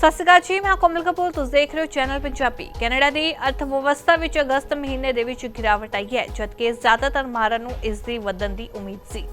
ਸਤਿ ਸ਼੍ਰੀ ਅਕਾਲ ਜੀ, ਮੈਂ ਕੋਮਲ ਕਪੂਰ, ਤੁਸੀਂ ਦੇਖ ਰਹੇ ਹੋ ਚੈਨਲ ਪੰਜਾਬੀ। ਕੈਨੇਡਾ ਦੀ ਅਰਥ ਵਿਵਸਥਾ ਵਿੱਚ ਅਗਸਤ ਮਹੀਨੇ ਦੇ ਵਿੱਚ ਗਿਰਾਵਟ ਆਈ ਹੈ, ਜਦਕਿ ਜ਼ਿਆਦਾਤਰ ਮਾਹਰਾਂ ਨੂੰ ਇਸ ਦੀ ਵਧਣ ਦੀ ਉਮੀਦ ਸੀ।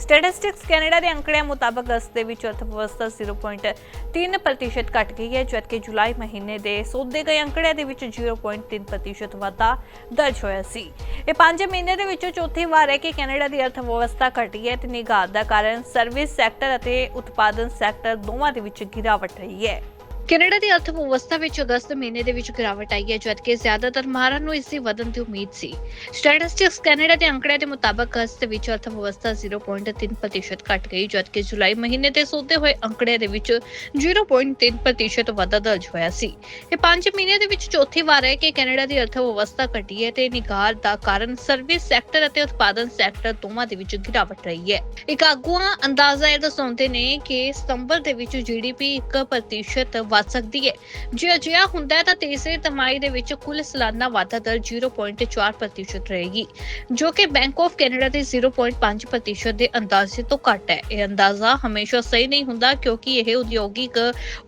ਸਟੈਟਿਸਟਿਕਸ ਕੈਨੇਡਾ ਦੇ ਅੰਕੜਿਆਂ ਮੁਤਾਬਕ ਅਗਸਤ ਦੇ ਵਿੱਚ ਅਰਥ ਵਿਵਸਥਾ 0.3% ਘਟ ਗਈ ਹੈ, ਜਦਕਿ ਜੁਲਾਈ ਮਹੀਨੇ ਦੇ ਸੋਧੇ ਗਏ ਅੰਕੜਿਆਂ ਦੇ ਵਿੱਚ 0.3% ਵਾਧਾ ਦਰਜ ਹੋਇਆ ਸੀ। ਇਹ 5 ਮਹੀਨੇ ਦੇ ਵਿੱਚੋਂ ਚੌਥੀ ਵਾਰ ਹੈ ਕਿ ਕੈਨੇਡਾ ਦੀ ਅਰਥ ਵਿਵਸਥਾ ਘਟੀ ਹੈ ਤੇ ਨਿਗਾਹ ਦਾ ਕਾਰਨ ਸਰਵਿਸ ਸੈਕਟਰ ਅਤੇ ਉਤਪਾਦਨ ਸੈਕਟਰ ਦੋਵਾਂ ਦੇ ਵਿੱਚ ਗਿਰਾਵਟ ਰਹੀ ਹੈ। ਕੈਨੇਡਾ ਦੀ ਅਰਥ ਵਿਵਸਥਾ ਵਿੱਚ ਅਗਸਤ ਮਹੀਨੇ ਦੇ ਵਿੱਚ ਗਿਰਾਵਟ ਆਈ ਹੈ, ਜਦਕਿ ਜ਼ਿਆਦਾਤਰ ਮਾਹਰਾਂ ਨੂੰ ਇਸ ਦੀ ਵਧਣ ਦੀ ਉਮੀਦ ਸੀ। ਸਟੈਟਿਸਟਿਕਸ ਕੈਨੇਡਾ ਦੇ ਅੰਕੜਿਆਂ ਦੇ ਮੁਤਾਬਕ ਅਗਸਤ ਵਿੱਚ ਅਰਥ ਵਿਵਸਥਾ 0.3% ਘਟ ਗਈ, ਜਦਕਿ ਜੁਲਾਈ ਮਹੀਨੇ ਦੇ ਸੋਧੇ ਹੋਏ ਅੰਕੜਿਆਂ ਦੇ ਵਿੱਚ 0.3% ਵਾਧਾ ਦਰਜ ਹੋਇਆ ਸੀ। ਇਹ 5 ਮਹੀਨੇ ਦੇ ਵਿੱਚ ਚੌਥੀ ਵਾਰ ਹੈ ਕਿ ਕੈਨੇਡਾ ਦੀ ਅਰਥ ਵਿਵਸਥਾ ਘਟੀ ਹੈ ਤੇ ਨਿਗਾਰ ਦਾ ਕਾਰਨ ਸਰਵਿਸ ਸੈਕਟਰ ਅਤੇ ਉਤਪਾਦਨ ਸੈਕਟਰ ਦੋਵਾਂ ਦੇ ਵਿੱਚ ਗਿਰਾਵਟ ਰਹੀ ਹੈ। ਇੱਕ ਆਗੂਆਂ ਅੰਦਾਜ਼ਾ ਇਹ ਦਸਾਉਂਦੇ ਨੇ ਕਿ ਸਤੰਬਰ ਦੇ ਵਿੱਚ ਜੀਡੀਪੀ 1% ਵੱਧ ਸਕਦੀ ਹੈ। ਜੇ ਅਜਿਹਾ ਹੁੰਦਾ ਹੈ ਤਾਂ ਤੀਸਰੀ ਤਿਮਾਹੀ ਦੇ ਵਿੱਚ ਕੁੱਲ ਸਾਲਾਨਾ ਵਾਧਾ ਦਰ 0.4% ਰਹੇਗੀ, ਜੋ ਕਿ ਬੈਂਕ ਆਫ ਕੈਨੇਡਾ ਦੇ 0.5% ਦੇ ਅੰਦਾਜ਼ੇ ਤੋਂ ਘੱਟ ਹੈ। ਇਹ ਅੰਦਾਜ਼ਾ ਹਮੇਸ਼ਾ ਸਹੀ ਨਹੀਂ ਹੁੰਦਾ ਕਿਉਂਕਿ ਇਹ ਉਦਯੋਗਿਕ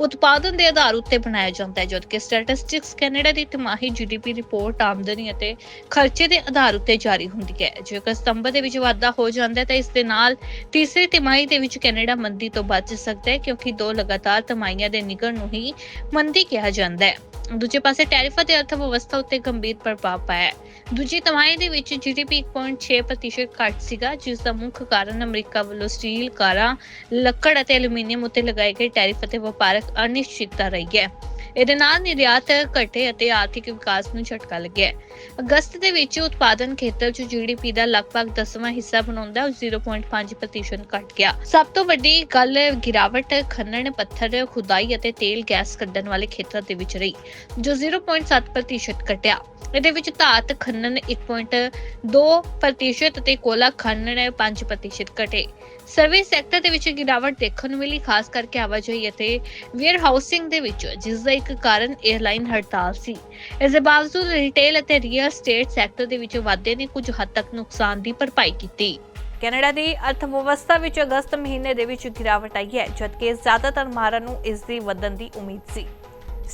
ਉਤਪਾਦਨ ਦੇ ਆਧਾਰ ਉੱਤੇ ਬਣਾਇਆ ਜਾਂਦਾ ਹੈ, ਜਦਕਿ ਸਟੈਟਿਸਟਿਕਸ ਕੈਨੇਡਾ ਦੀ ਤਿਮਾਹੀ ਜੀਡੀਪੀ ਰਿਪੋਰਟ ਆਮਦਨੀ ਅਤੇ ਖਰਚੇ ਦੇ ਆਧਾਰ ਉੱਤੇ ਜਾਰੀ ਹੁੰਦੀ ਹੈ। ਜੇਕਰ ਸਤੰਬਰ ਦੇ ਵਿੱਚ ਵਾਧਾ ਹੋ ਜਾਂਦਾ ਹੈ ਤਾਂ ਇਸ ਦੇ ਨਾਲ ਤੀਸਰੀ ਤਿਮਾਹੀ ਦੇ ਵਿੱਚ ਕੈਨੇਡਾ ਮੰਦੀ ਤੋਂ ਬਚ ਸਕਦਾ ਹੈ, ਕਿਉਂਕਿ ਦੋ ਲਗਾਤਾਰ ਤਿਮਾਹੀਆਂ ਦੇ ਨਿਗਰ ਨੂੰ ਹੀ ਮੰਦੀ ਕਿਹਾ ਜਾਂਦਾ ਹੈ। ਦੂਜੇ ਪਾਸੇ ਟੈਰਿਫਾਂ ਅਤੇ ਅਰਥ ਵਿਵਸਥਾ ਉੱਤੇ ਗੰਭੀਰ ਪ੍ਰਭਾਵ ਪਾਇਆ ਦੂਜੀ ਤਿਮਾਹੀ ਦੇ ਵਿੱਚ ਜੀਡੀਪੀ 1.6% ਘੱਟ ਸੀਗਾ, ਜਿਸ ਦਾ ਮੁੱਖ ਕਾਰਨ ਅਮਰੀਕਾ ਵੱਲੋਂ ਸਟੀਲ ਕਾਰਾਂ, ਲੱਕੜ ਅਤੇ ਐਲੂਮੀਨੀਅਮ ਉੱਤੇ ਲਗਾਏ ਗਏ ਟੈਰਿਫ ਅਤੇ ਵਪਾਰਕ ਅਨਿਸ਼ਚਿਤਤਾ ਰਹੀ ਹੈ। ਇਹਦੇ ਨਾਲ ਨਿਰਯਾਤ ਘਟੇ ਅਤੇ ਆਰਥਿਕ ਵਿਕਾਸ ਨੂੰ ਝਟਕਾ ਲੱਗਿਆ ਅਗਸਤ ਦੇ ਵਿੱਚ ਉਤਪਾਦਨ ਖੇਤਰ 'ਚ ਜੀਡੀਪੀ ਦਾ ਲਗਭਗ 10ਵਾਂ ਹਿੱਸਾ ਬਣਾਉਂਦਾ 0.5% ਘਟ ਗਿਆ। ਸਭ ਤੋਂ ਵੱਡੀ ਗੱਲ ਗਿਰਾਵਟ ਖਨਨ ਪੱਥਰ, ਖੁਦਾਈ ਅਤੇ ਤੇਲ ਗੈਸ ਕੱਢਣ ਵਾਲੇ ਖੇਤਰ ਦੇ ਵਿੱਚ ਰਹੀ, ਜੋ 0.7% ਘਟਿਆ। ਇਹਦੇ ਵਿੱਚ ਧਾਤ ਖਨਨ 1.2% ਅਤੇ ਕੋਲਾ ਖਨਨ 5% ਘਟੇ। ਸਰਵਿਸ ਸੈਕਟਰ ਦੇ ਵਿੱਚ ਗਿਰਾਵਟ ਦੇਖਣ ਨੂੰ ਮਿਲੀ, ਖਾਸ ਕਰਕੇ ਆਵਾਜਾਈ ਅਤੇ ਵੇਅਰ ਹਾਊਸਿੰਗ ਦੇ ਵਿੱਚ, ਜਿਸ ਦਾ ਇੱਕ ਕਾਰਨ 에ਅਰਲਾਈਨ ਹੜਤਾਲ ਸੀ। ਇਸ ਦੇ ਬਾਵਜੂਦ ਰਿਟੇਲ ਅਤੇ ਰੀਅਲ ਸਟੇਟ ਸੈਕਟਰ ਦੇ ਵਿੱਚ ਵਾਧੇ ਨੇ ਕੁਝ ਹੱਦ ਤੱਕ ਨੁਕਸਾਨ ਦੀ ਭਰਪਾਈ ਕੀਤੀ। ਕੈਨੇਡਾ ਦੀ ਅਰਥਵਿਵਸਥਾ ਵਿੱਚ ਅਗਸਤ ਮਹੀਨੇ ਦੇ ਵਿੱਚ ਗਿਰਾਵਟ ਆਈ ਹੈ, ਜਦਕਿ ਜ਼ਿਆਦਾਤਰ ਮਾਹਰਾਂ ਨੂੰ ਇਸ ਦੀ ਵਧਣ ਦੀ ਉਮੀਦ ਸੀ।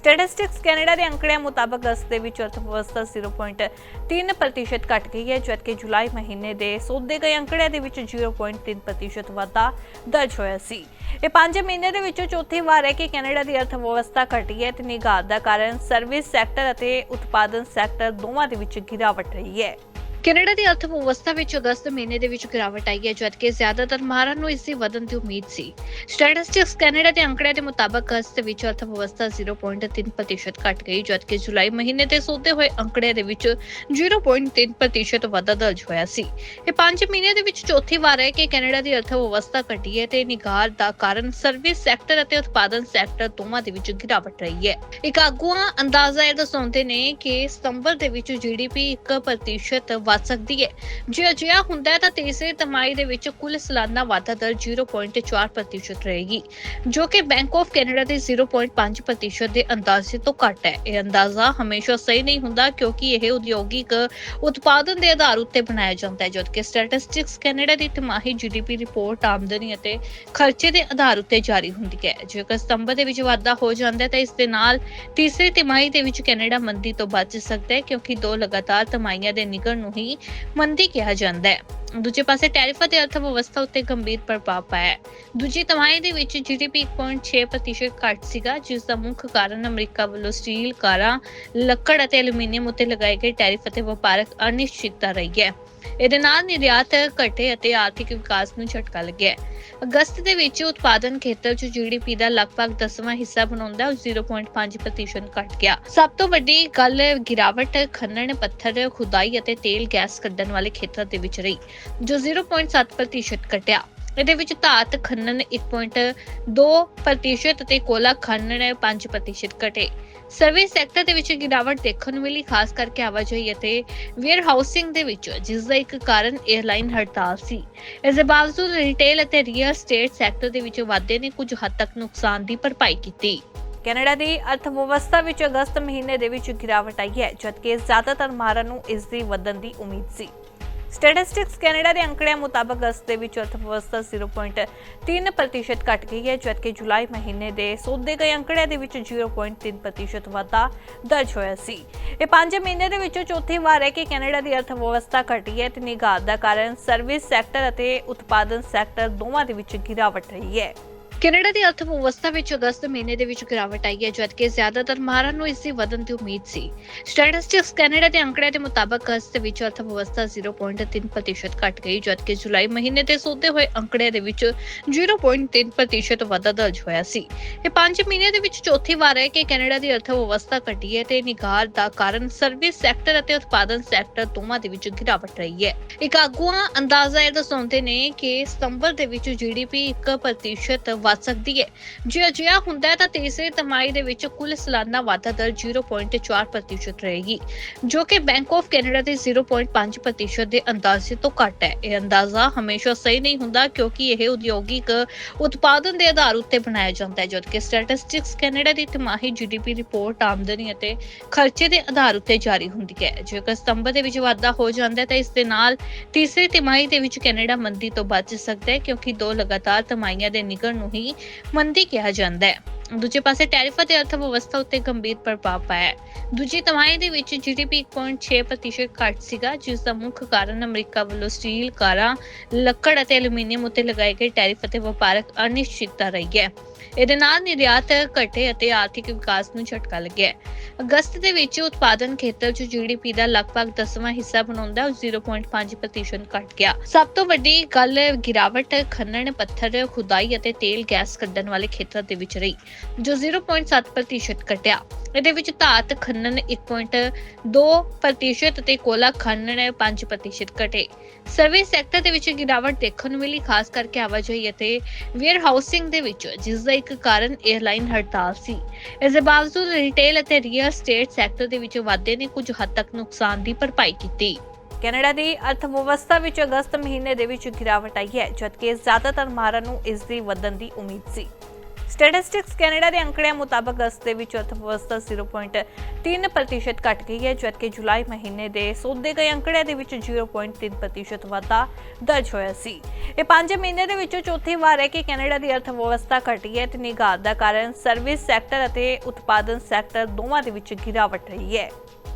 ਸਟੈਟਿਸਟਿਕਸ ਕੈਨੇਡਾ ਦੇ ਅੰਕੜਿਆਂ ਮੁਤਾਬਕ ਅਗਸਤ ਦੇ ਵਿੱਚ ਅਰਥ ਵਿਵਸਥਾ 0.3% ਘਟ ਗਈ ਹੈ, ਜਦਕਿ ਜੁਲਾਈ ਮਹੀਨੇ ਦੇ ਸੋਧੇ ਗਏ ਅੰਕੜਿਆਂ ਦੇ ਵਿੱਚ 0.3% ਵਾਧਾ ਦਰਜ ਹੋਇਆ ਸੀ। ਇਹ 5 ਮਹੀਨੇ ਦੇ ਵਿੱਚੋਂ ਚੌਥੀ ਵਾਰ ਹੈ ਕਿ ਕੈਨੇਡਾ ਦੀ ਅਰਥ ਵਿਵਸਥਾ ਘਟੀ ਹੈ ਤੇ ਨਿਗਾਹ ਦਾ ਕਾਰਨ ਸਰਵਿਸ ਸੈਕਟਰ ਅਤੇ ਉਤਪਾਦਨ ਸੈਕਟਰ ਦੋਵਾਂ ਦੇ ਵਿੱਚ ਗਿਰਾਵਟ ਰਹੀ ਹੈ। ਕੈਨੇਡਾ ਦੀ ਅਰਥ ਵਿਵਸਥਾ ਵਿੱਚ ਅਗਸਤ ਮਹੀਨੇ ਦੇ ਵਿੱਚ ਗਿਰਾਵਟ ਆਈ ਹੈ, ਜਦਕਿ ਜ਼ਿਆਦਾਤਰ ਮਾਹਰਾਂ ਨੂੰ ਇਸ ਦੀ ਵਧਣ ਦੀ ਉਮੀਦ ਸੀ। ਸਟੈਟਿਸਟਿਕਸ ਕੈਨੇਡਾ ਦੇ ਅੰਕੜਿਆਂ ਦੇ ਮੁਤਾਬਕ ਅਗਸਤ ਵਿੱਚ ਅਰਥ ਵਿਵਸਥਾ 0.3% ਘਟ ਗਈ, ਜਦਕਿ ਜੁਲਾਈ ਮਹੀਨੇ ਦੇ ਸੋਧੇ ਹੋਏ ਅੰਕੜਿਆਂ ਦੇ ਵਿੱਚ 0.3% ਵਾਧਾ ਦਰਜ ਹੋਇਆ ਸੀ। ਇਹ 5 ਮਹੀਨੇ ਦੇ ਵਿੱਚ ਚੌਥੀ ਵਾਰ ਹੈ ਕਿ ਕੈਨੇਡਾ ਦੀ ਅਰਥ ਵਿਵਸਥਾ ਘਟੀ ਹੈ ਤੇ ਨਿਗਾਰ ਦਾ ਕਾਰਨ ਸਰਵਿਸ ਸੈਕਟਰ ਅਤੇ ਉਤਪਾਦਨ ਸੈਕਟਰ ਦੋਵਾਂ ਦੇ ਵਿੱਚ ਗਿਰਾਵਟ ਰਹੀ ਹੈ। ਇੱਕ ਆਗੂਆਂ ਅੰਦਾਜ਼ਾ ਇਹ ਦਰਸਾਉਂਦੇ ਨੇ ਕਿ ਸਤੰਬਰ ਦੇ ਵਿੱਚ ਜੀਡੀਪੀ 1% ਵੱਧ ਸਕਦੀ ਹੈ। ਜੇ ਅਜਿਹਾ ਹੁੰਦਾ ਹੈ ਤਾਂ ਤੀਸਰੀ ਤਿਮਾਹੀ ਦੇ ਵਿੱਚ ਕੁੱਲ ਸਾਲਾਨਾ ਵਾਧਾ ਦਰ 0.4% ਰਹੇਗੀ, ਜੋ ਕਿ ਬੈਂਕ ਆਫ ਕੈਨੇਡਾ ਦੇ 0.5% ਦੇ ਅੰਦਾਜ਼ੇ ਤੋਂ ਘੱਟ ਹੈ। ਇਹ ਅੰਦਾਜ਼ਾ ਹਮੇਸ਼ਾ ਸਹੀ ਨਹੀਂ ਹੁੰਦਾ ਕਿਉਂਕਿ ਇਹ ਉਦਯੋਗਿਕ ਉਤਪਾਦਨ ਦੇ ਆਧਾਰ ਉੱਤੇ ਬਣਾਇਆ ਜਾਂਦਾ ਹੈ, ਜਦਕਿ ਸਟੈਟਿਸਟਿਕਸ ਕੈਨੇਡਾ ਦੀ ਤਿਮਾਹੀ ਜੀਡੀਪੀ ਰਿਪੋਰਟ ਆਮਦਨੀ ਅਤੇ ਖਰਚੇ ਦੇ ਆਧਾਰ ਉੱਤੇ ਜਾਰੀ ਹੁੰਦੀ ਹੈ। ਜੇਕਰ ਸਤੰਬਰ ਦੇ ਵਿੱਚ ਵਾਧਾ ਹੋ ਜਾਂਦਾ ਹੈ ਤਾਂ ਇਸ ਦੇ ਨਾਲ ਤੀਸਰੀ ਤਿਮਾਹੀ ਦੇ ਵਿੱਚ ਕੈਨੇਡਾ ਮੰਦੀ ਤੋਂ ਬਚ ਸਕਦਾ ਹੈ, ਕਿਉਂਕਿ ਦੋ ਲਗਾਤਾਰ ਤਿਮਾਹੀਆਂ ਦੇ ਨਿਗਰ ਨੂੰ ਹੀ ਮੰਦੀ ਕਿਹਾ ਜਾਂਦਾ ਹੈ। ਦੂਜੇ ਪਾਸੇ ਟੈਰਿਫਾਂ ਅਤੇ ਅਰਥ ਵਿਵਸਥਾ ਉੱਤੇ ਗੰਭੀਰ ਪ੍ਰਭਾਵ ਪਾਇਆ ਦੂਜੀ ਤਿਮਾਹੀ ਦੇ ਵਿੱਚ ਜੀਡੀਪੀ 1.6% ਘੱਟ ਸੀਗਾ, ਜਿਸ ਦਾ ਮੁੱਖ ਕਾਰਨ ਅਮਰੀਕਾ ਵੱਲੋਂ ਸਟੀਲ ਕਾਰਾਂ, ਲੱਕੜ ਅਤੇ ਐਲੂਮੀਨੀਅਮ ਉੱਤੇ ਲਗਾਏ ਗਏ ਟੈਰਿਫ ਅਤੇ ਵਪਾਰਕ ਅਨਿਸ਼ਚਿਤਤਾ ਰਹੀ ਹੈ। ਇਹਦੇ ਨਾਲ ਨਿਰਯਾਤ ਘਟੇ ਅਤੇ ਆਰਥਿਕ ਵਿਕਾਸ ਨੂੰ ਝਟਕਾ ਲੱਗਿਆ ਅਗਸਤ ਦੇ ਵਿੱਚ ਉਤਪਾਦਨ ਖੇਤਰ 'ਚ ਜੀਡੀਪੀ ਦਾ ਲਗਭਗ 10ਵਾਂ ਹਿੱਸਾ ਬਣਾਉਂਦਾ ਹੈ, ਉਹ 0.5% ਘਟ ਗਿਆ। ਸਭ ਤੋਂ ਵੱਡੀ ਗੱਲ ਗਿਰਾਵਟ ਖਨਨ ਪੱਥਰ ਖੁਦਾਈ ਅਤੇ ਤੇਲ ਗੈਸ ਕੱਢਣ ਵਾਲੇ ਖੇਤਰ ਦੇ ਵਿੱਚ ਰਹੀ ਜੋ 0.7% ਘਟਿਆ। ਇਹਦੇ ਵਿੱਚ ਧਾਤ ਖਨਨ 1.2% ਅਤੇ ਕੋਲਾ ਖਨਨ 5% ਘਟੇ। ਸਰਵਿਸ ਸੈਕਟਰ ਦੇ ਵਿੱਚ ਗਿਰਾਵਟ ਦੇਖਣ ਨੂੰ ਮਿਲੀ, ਖਾਸ ਕਰਕੇ ਆਵਾਜਾਈ ਅਤੇ ਵੇਅਰ ਹਾਊਸਿੰਗ ਦੇ ਵਿੱਚ, ਜਿਸ ਦਾ ਇੱਕ ਕਾਰਨ 에ਅਰਲਾਈਨ ਹੜਤਾਲ ਸੀ। ਇਸ ਦੇ ਬਾਵਜੂਦ ਰਿਟੇਲ ਅਤੇ ਰੀਅਲ ਸਟੇਟ ਸੈਕਟਰ ਦੇ ਵਿੱਚ ਵਾਧੇ ਨੇ ਕੁਝ ਹੱਦ ਤੱਕ ਨੁਕਸਾਨ ਦੀ ਭਰਪਾਈ ਕੀਤੀ। ਕੈਨੇਡਾ ਦੀ ਅਰਥਵਿਵਸਥਾ ਵਿੱਚ ਅਗਸਤ ਮਹੀਨੇ ਦੇ ਵਿੱਚ ਗਿਰਾਵਟ ਆਈ ਹੈ, ਜਦਕਿ ਜ਼ਿਆਦਾਤਰ ਮਾਹਰਾਂ ਨੂੰ ਇਸ ਦੀ ਵਧਣ ਦੀ ਉਮੀਦ ਸੀ। ਸਟੈਟਿਸਟਿਕਸ ਕੈਨੇਡਾ ਦੇ ਅੰਕੜਿਆਂ ਮੁਤਾਬਕ ਅਗਸਤ ਦੇ ਵਿੱਚ ਅਰਥ ਵਿਵਸਥਾ 0.3% ਘਟ ਗਈ ਹੈ, ਜਦਕਿ ਜੁਲਾਈ ਮਹੀਨੇ ਦੇ ਸੋਧੇ ਗਏ ਅੰਕੜਿਆਂ ਦੇ ਵਿੱਚ 0.3% ਵਾਧਾ ਦਰਜ ਹੋਇਆ ਸੀ। ਇਹ 5 ਮਹੀਨੇ ਦੇ ਵਿੱਚੋਂ ਚੌਥੀ ਵਾਰ ਹੈ ਕਿ ਕੈਨੇਡਾ ਦੀ ਅਰਥਵਿਵਸਥਾ ਘਟੀ ਹੈ ਤੇ ਨਿਗਾਹ ਦਾ ਕਾਰਨ ਸਰਵਿਸ ਸੈਕਟਰ ਅਤੇ ਉਤਪਾਦਨ ਸੈਕਟਰ ਦੋਵਾਂ ਦੇ ਵਿੱਚ ਗਿਰਾਵਟ ਰਹੀ ਹੈ। ਕੈਨੇਡਾ ਦੀ ਅਰਥ ਵਿਵਸਥਾ ਵਿੱਚ ਅਗਸਤ ਮਹੀਨੇ ਦੇ ਵਿੱਚ ਗਿਰਾਵਟ ਆਈ ਹੈ ਜਦਕਿ ਜ਼ਿਆਦਾਤਰ ਮਾਹਰਾਂ ਨੂੰ ਇਸ ਦੀ ਵਧਣ ਦੀ ਉਮੀਦ ਸੀ। ਸਟੈਟਿਸਟਿਕਸ ਕੈਨੇਡਾ ਦੇ ਅੰਕੜਿਆਂ ਦੇ ਮੁਤਾਬਕ ਅਗਸਤ ਵਿੱਚ ਅਰਥ ਵਿਵਸਥਾ 0.3% ਘਟ ਗਈ ਜਦਕਿ ਜੁਲਾਈ ਮਹੀਨੇ ਦੇ ਸੋਧੇ ਹੋਏ ਅੰਕੜਿਆਂ ਦੇ ਵਿੱਚ 0.3% ਵਾਧਾ ਦਰਜ ਹੋਇਆ ਸੀ। ਇਹ 5 ਮਹੀਨੇ ਦੇ ਵਿੱਚ ਚੌਥੀ ਵਾਰ ਹੈ ਕਿ ਕੈਨੇਡਾ ਦੀ ਅਰਥ ਵਿਵਸਥਾ ਘਟੀ ਹੈ ਤੇ ਨਿਗਾਰ ਦਾ ਕਾਰਨ ਸਰਵਿਸ ਸੈਕਟਰ ਅਤੇ ਉਤਪਾਦਨ ਸੈਕਟਰ ਦੋਵਾਂ ਦੇ ਵਿੱਚ ਗਿਰਾਵਟ ਰਹੀ ਹੈ। ਇੱਕ ਆਗੂਆਂ ਅੰਦਾਜ਼ਾ ਇਹ ਦਰਸਾਉਂਦੇ ਨੇ ਕਿ ਸਤੰਬਰ ਦੇ ਵਿੱਚ ਜੀਡੀਪੀ 1% ਵੱਧ ਸਕਦੀ ਹੈ। ਜੇ ਅਜਿਹਾ ਹੁੰਦਾ ਹੈ ਤਾਂ ਤੀਸਰੀ ਤਿਮਾਹੀ ਦੇ ਵਿੱਚ ਕੁੱਲ ਸਾਲਾਨਾ ਵਾਧਾ ਦਰ 0.4% ਰਹੇਗੀ, ਜੋ ਕਿ ਬੈਂਕ ਆਫ ਕੈਨੇਡਾ ਦੇ 0.5% ਦੇ ਅੰਦਾਜ਼ੇ ਤੋਂ ਘੱਟ ਹੈ। ਇਹ ਅੰਦਾਜ਼ਾ ਹਮੇਸ਼ਾ ਸਹੀ ਨਹੀਂ ਹੁੰਦਾ ਕਿਉਂਕਿ ਇਹ ਉਦਯੋਗਿਕ ਉਤਪਾਦਨ ਦੇ ਆਧਾਰ ਉੱਤੇ ਬਣਾਇਆ ਜਾਂਦਾ ਹੈ, ਜਦਕਿ ਸਟੈਟਿਸਟਿਕਸ ਕੈਨੇਡਾ ਦੀ ਤਿਮਾਹੀ ਜੀਡੀਪੀ ਰਿਪੋਰਟ ਆਮਦਨੀ ਅਤੇ ਖਰਚੇ ਦੇ ਆਧਾਰ ਉੱਤੇ ਜਾਰੀ ਹੁੰਦੀ ਹੈ। ਜੇਕਰ ਸਤੰਬਰ ਦੇ ਵਿੱਚ ਵਾਧਾ ਹੋ ਜਾਂਦਾ ਹੈ ਤਾਂ ਇਸ ਦੇ ਨਾਲ ਤੀਸਰੀ ਤਿਮਾਹੀ ਦੇ ਵਿੱਚ ਕੈਨੇਡਾ ਮੰਦੀ ਤੋਂ ਬਚ ਸਕਦਾ ਹੈ, ਕਿਉਂਕਿ ਦੋ ਲਗਾਤਾਰ ਤਿਮਾਹੀਆਂ ਦੇ ਨਿਗਰ ਨੂੰ ਹੀ ਮੰਦੀ ਕਿਹਾ ਜਾਂਦਾ ਹੈ। ਦੂਜੇ ਪਾਸੇ ਟੈਰਿਫ ਅਤੇ ਅਰਥ ਵਿਵਸਥਾ ਉੱਤੇ ਗੰਭੀਰ ਪ੍ਰਭਾਵ ਪਾਇਆ ਹੈ। ਦੂਜੀ ਤਿਮਾਹੀ ਦੇ ਵਿੱਚ ਜੀਡੀਪੀ 1.6% ਘੱਟ ਸੀਗਾ, ਜਿਸ ਦਾ ਮੁੱਖ ਕਾਰਨ ਅਮਰੀਕਾ ਵੱਲੋਂ ਸਟੀਲ ਕਾਰਾਂ, ਲੱਕੜ ਅਤੇ ਐਲੂਮੀਨੀਅਮ ਉੱਤੇ ਲਗਾਏ ਗਏ ਟੈਰਿਫ ਅਤੇ ਵਪਾਰਕ ਅਨਿਸ਼ਚਿਤਤਾ ਰਹੀ ਹੈ। ਇਹਦੇ ਨਾਲ ਨਿਰਯਾਤ ਘਟੇ ਅਤੇ ਆਰਥਿਕ ਵਿਕਾਸ ਨੂੰ ਝਟਕਾ ਲੱਗਿਆ ਅਗਸਤ ਦੇ ਵਿੱਚ ਉਤਪਾਦਨ ਖੇਤਰ 'ਚ ਜੀਡੀਪੀ ਦਾ ਲਗਭਗ 10ਵਾਂ ਹਿੱਸਾ ਬਣਾਉਂਦਾ 0.5% ਘਟ ਗਿਆ। ਸਭ ਤੋਂ ਵੱਡੀ ਗੱਲ ਗਿਰਾਵਟ ਖਨਨ ਪੱਥਰ, ਖੁਦਾਈ ਅਤੇ ਤੇਲ ਗੈਸ ਕੱਢਣ ਵਾਲੇ ਖੇਤਰ ਦੇ ਵਿੱਚ ਰਹੀ, ਜੋ 0.7% ਘਟਿਆ। ਇਹਦੇ ਵਿੱਚ ਧਾਤ ਖਨਨ 1.2% ਅਤੇ ਕੋਲਾ ਖਨਨ 5% ਘਟੇ। ਸਰਵਿਸ ਸੈਕਟਰ ਦੇ ਵਿੱਚ ਗਿਰਾਵਟ ਦੇਖਣ ਨੂੰ ਮਿਲੀ, ਖਾਸ ਕਰਕੇ ਆਵਾਜਾਈ ਅਤੇ ਵੇਅਰ ਹਾਊਸਿੰਗ ਦੇ ਵਿੱਚ, ਜਿਸ ਦਾ ਇੱਕ ਕਾਰਨ 에ਅਰਲਾਈਨ ਹੜਤਾਲ ਸੀ। ਇਸ ਦੇ ਬਾਵਜੂਦ ਰਿਟੇਲ ਅਤੇ ਰੀਅਲ ਸਟੇਟ ਸੈਕਟਰ ਦੇ ਵਿੱਚ ਵਾਧੇ ਨੇ ਕੁਝ ਹੱਦ ਤੱਕ ਨੁਕਸਾਨ ਦੀ ਭਰਪਾਈ ਕੀਤੀ। ਕੈਨੇਡਾ ਦੀ ਅਰਥਵਿਵਸਥਾ ਵਿੱਚ ਅਗਸਤ ਮਹੀਨੇ ਦੇ ਵਿੱਚ ਗਿਰਾਵਟ ਆਈ ਹੈ, ਜਦਕਿ ਜ਼ਿਆਦਾਤਰ ਮਾਰਾਂ ਨੂੰ ਇਸ ਦੀ ਵਧਣ ਦੀ ਉਮੀਦ ਸੀ। ਸਟੈਟਿਸਟਿਕਸ ਕੈਨੇਡਾ ਦੇ ਅੰਕੜਿਆਂ ਮੁਤਾਬਕ ਅਗਸਤ ਦੇ ਵਿੱਚ ਅਰਥ ਵਿਵਸਥਾ 0.3% ਘਟ ਗਈ ਹੈ, ਜਦਕਿ ਜੁਲਾਈ ਮਹੀਨੇ ਦੇ ਸੋਧੇ ਗਏ ਅੰਕੜਿਆਂ ਦੇ ਵਿੱਚ 0.3% ਵਾਧਾ ਦਰਜ ਹੋਇਆ ਸੀ। ਇਹ 5 ਮਹੀਨੇ ਦੇ ਵਿੱਚੋਂ ਚੌਥੀ ਵਾਰ ਹੈ ਕਿ ਕੈਨੇਡਾ ਦੀ ਅਰਥਵਿਵਸਥਾ ਘਟੀ ਹੈ ਤੇ ਨਿਗਾਹ ਦਾ ਕਾਰਨ ਸਰਵਿਸ ਸੈਕਟਰ ਅਤੇ ਉਤਪਾਦਨ ਸੈਕਟਰ ਦੋਵਾਂ ਦੇ ਵਿੱਚ ਗਿਰਾਵਟ ਰਹੀ ਹੈ।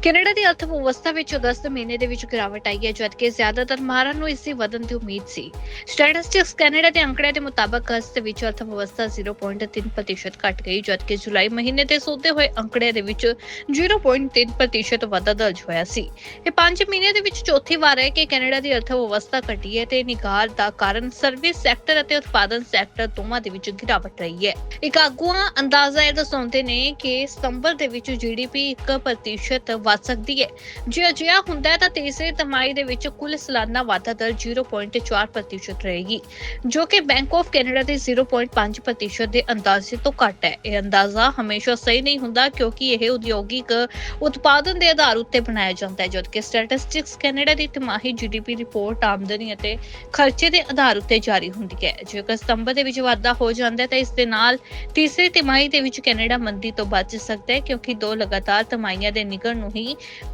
ਕੈਨੇਡਾ ਦੀ ਅਰਥ ਵਿਵਸਥਾ ਵਿੱਚ ਅਗਸਤ ਮਹੀਨੇ ਦੇ ਵਿੱਚ ਗਿਰਾਵਟ ਆਈ ਹੈ, ਜਦਕਿ ਜ਼ਿਆਦਾਤਰ ਮਾਹਰਾਂ ਨੂੰ ਇਸ ਦੀ ਵਧਣ ਦੀ ਉਮੀਦ ਸੀ। ਸਟੈਟਿਸਟਿਕਸ ਕੈਨੇਡਾ ਦੇ ਅੰਕੜਿਆਂ ਦੇ ਮੁਤਾਬਕ ਅਗਸਤ ਵਿੱਚ ਅਰਥ ਵਿਵਸਥਾ 0.3% ਘਟ ਗਈ, ਜਦਕਿ ਜੁਲਾਈ ਮਹੀਨੇ ਦੇ ਸੋਧੇ ਹੋਏ ਅੰਕੜਿਆਂ ਦੇ ਵਿੱਚ 0.3% ਵਾਧਾ ਦਰਜ ਹੋਇਆ ਸੀ। ਇਹ 5 ਮਹੀਨੇ ਦੇ ਵਿੱਚ ਚੌਥੀ ਵਾਰ ਹੈ ਕਿ ਕੈਨੇਡਾ ਦੀ ਅਰਥ ਵਿਵਸਥਾ ਘਟੀ ਹੈ ਤੇ ਨਿਗਾਰ ਦਾ ਕਾਰਨ ਸਰਵਿਸ ਸੈਕਟਰ ਅਤੇ ਉਤਪਾਦਨ ਸੈਕਟਰ ਦੋਵਾਂ ਦੇ ਵਿੱਚ ਗਿਰਾਵਟ ਰਹੀ ਹੈ। ਇੱਕ ਆਗੂਆਂ ਅੰਦਾਜ਼ਾ ਇਹ ਦਰਸਾਉਂਦੇ ਨੇ ਕਿ ਸਤੰਬਰ ਦੇ ਵਿੱਚ ਜੀਡੀਪੀ 1% ਵੱਧ ਸਕਦੀ ਹੈ। ਜੇ ਅਜਿਹਾ ਹੁੰਦਾ ਹੈ ਤਾਂ ਤੀਸਰੀ ਤਿਮਾਹੀ ਦੇ ਵਿੱਚ ਕੁੱਲ ਸਾਲਾਨਾ ਵਾਧਾ ਦਰ 0.4% ਰਹੇਗੀ, ਜੋ ਕਿ ਬੈਂਕ ਆਫ ਕੈਨੇਡਾ ਦੇ 0.5% ਦੇ ਅੰਦਾਜ਼ੇ ਤੋਂ ਘੱਟ ਹੈ। ਇਹ ਅੰਦਾਜ਼ਾ ਹਮੇਸ਼ਾ ਸਹੀ ਨਹੀਂ ਹੁੰਦਾ ਕਿਉਂਕਿ ਇਹ ਉਦਯੋਗਿਕ ਉਤਪਾਦਨ ਦੇ ਆਧਾਰ ਉੱਤੇ ਬਣਾਇਆ ਜਾਂਦਾ ਹੈ, ਜਦਕਿ ਸਟੈਟਿਸਟਿਕਸ ਕੈਨੇਡਾ ਦੀ ਤਿਮਾਹੀ ਜੀਡੀਪੀ ਰਿਪੋਰਟ ਆਮਦਨੀ ਅਤੇ ਖਰਚੇ ਦੇ ਆਧਾਰ ਉੱਤੇ ਜਾਰੀ ਹੁੰਦੀ ਹੈ। ਜੇਕਰ ਸਤੰਬਰ ਦੇ ਵਿੱਚ ਵਾਧਾ ਹੋ ਜਾਂਦਾ ਹੈ ਤਾਂ ਇਸ ਦੇ ਨਾਲ ਤੀਸਰੀ ਤਿਮਾਹੀ ਦੇ ਵਿੱਚ ਕੈਨੇਡਾ ਮੰਦੀ ਤੋਂ ਬਚ ਸਕਦਾ ਹੈ, ਕਿਉਂਕਿ ਦੋ ਲਗਾਤਾਰ ਤਿਮਾਹੀਆਂ ਦੇ ਨਿਗਰ ਨੂੰ ਹੀ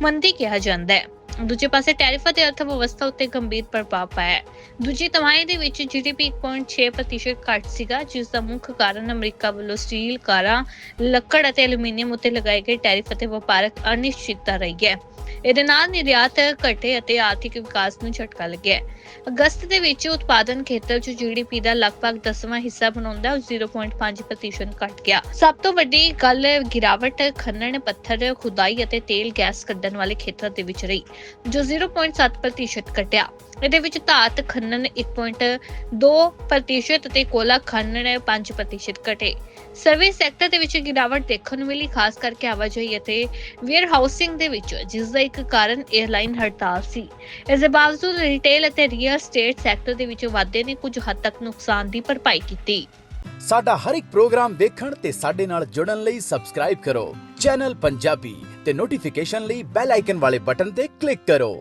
ਮੰਦੀ ਕਿਹਾ ਜਾਂਦਾ ਹੈ। ਦੂਜੇ ਪਾਸੇ ਟੈਰਿਫ ਅਤੇ ਅਰਥ ਵਿਵਸਥਾ ਉੱਤੇ ਗੰਭੀਰ ਪ੍ਰਭਾਵ ਪਾਇਆ ਹੈ। ਦੂਜੀ ਤਿਮਾਹੀ ਦੇ ਵਿੱਚ ਜੀਡੀਪੀ 1.6% ਘੱਟ ਸੀਗਾ, ਜਿਸ ਦਾ ਮੁੱਖ ਕਾਰਨ ਅਮਰੀਕਾ ਵੱਲੋਂ ਸਟੀਲ ਕਾਰਾਂ, ਲੱਕੜ ਅਤੇ ਐਲੂਮੀਨੀਅਮ ਉੱਤੇ ਲਗਾਏ ਗਏ ਟੈਰਿਫ ਅਤੇ ਵਪਾਰਕ ਅਨਿਸ਼ਚਿਤਤਾ ਰਹੀ ਹੈ। ਇਹਦੇ ਨਾਲ ਨਿਰਯਾਤ ਘਟੇ ਅਤੇ ਆਰਥਿਕ ਵਿਕਾਸ ਨੂੰ ਝਟਕਾ ਲੱਗਿਆ ਅਗਸਤ ਦੇ ਵਿੱਚ ਉਤਪਾਦਨ ਖੇਤਰ 'ਚ ਜੀਡੀਪੀ ਦਾ ਲਗਭਗ 10ਵਾਂ ਹਿੱਸਾ ਬਣਾਉਂਦਾ 0.5% ਘਟ ਗਿਆ। ਸਭ ਤੋਂ ਵੱਡੀ ਗੱਲ ਗਿਰਾਵਟ ਖਨਨ ਪੱਥਰ, ਖੁਦਾਈ ਅਤੇ ਤੇਲ ਗੈਸ ਕੱਢਣ ਵਾਲੇ ਖੇਤਰ ਦੇ ਵਿੱਚ ਰਹੀ, ਜੋ 0.7% ਘਟਿਆ। ਇਹਦੇ ਵਿੱਚ ਧਾਤ, ਖਨਨ 1.2% ਅਤੇ ਕੋਲਾ ਖਨਨ 5% ਘਟੇ। ਸਰਵਿਸ ਸੈਕਟਰ ਦੇ ਵਿੱਚ ਗਿਰਾਵਟ ਦੇਖਣ ਨੂੰ ਮਿਲੀ, ਖਾਸ ਕਰਕੇ ਆਵਾਜਾਈ ਅਤੇ ਵੇਅਰ ਹਾਊਸਿੰਗ ਦੇ ਵਿੱਚ ਜਿਸ ਦਾ ਇੱਕ ਕਾਰਨ 에ਅਰਲਾਈਨ ਹੜਤਾਲ ਸੀ। ਇਸ ਦੇ ਬਾਵਜੂਦ ਰਿਟੇਲ ਅਤੇ ਰੀਅਲ ਸਟੇਟ ਸੈਕਟਰ ਦੇ ਵਿੱਚ ਵਾਧੇ ਨੇ ਕੁਝ ਹੱਦ ਤੱਕ ਨੁਕਸਾਨ ਦੀ ਭਰਪਾਈ ਕੀਤੀ। ਸਾਡਾ ਹਰ ਇੱਕ ਪ੍ਰੋਗਰਾਮ ਦੇਖਣ ਤੇ ਸਾਡੇ ਨਾਲ ਜੁੜਨ ਲਈ ਸਬਸਕ੍ਰਾਈਬ ਕਰੋ। ਚੈਨਲ ਪੰਜਾਬੀ ਤੇ ਨੋਟੀਫਿਕੇਸ਼ਨ ਲਈ ਬੈਲ ਆਈਕਨ ਵਾਲੇ ਬਟਨ ਤੇ ਕਲਿੱਕ ਕਰੋ।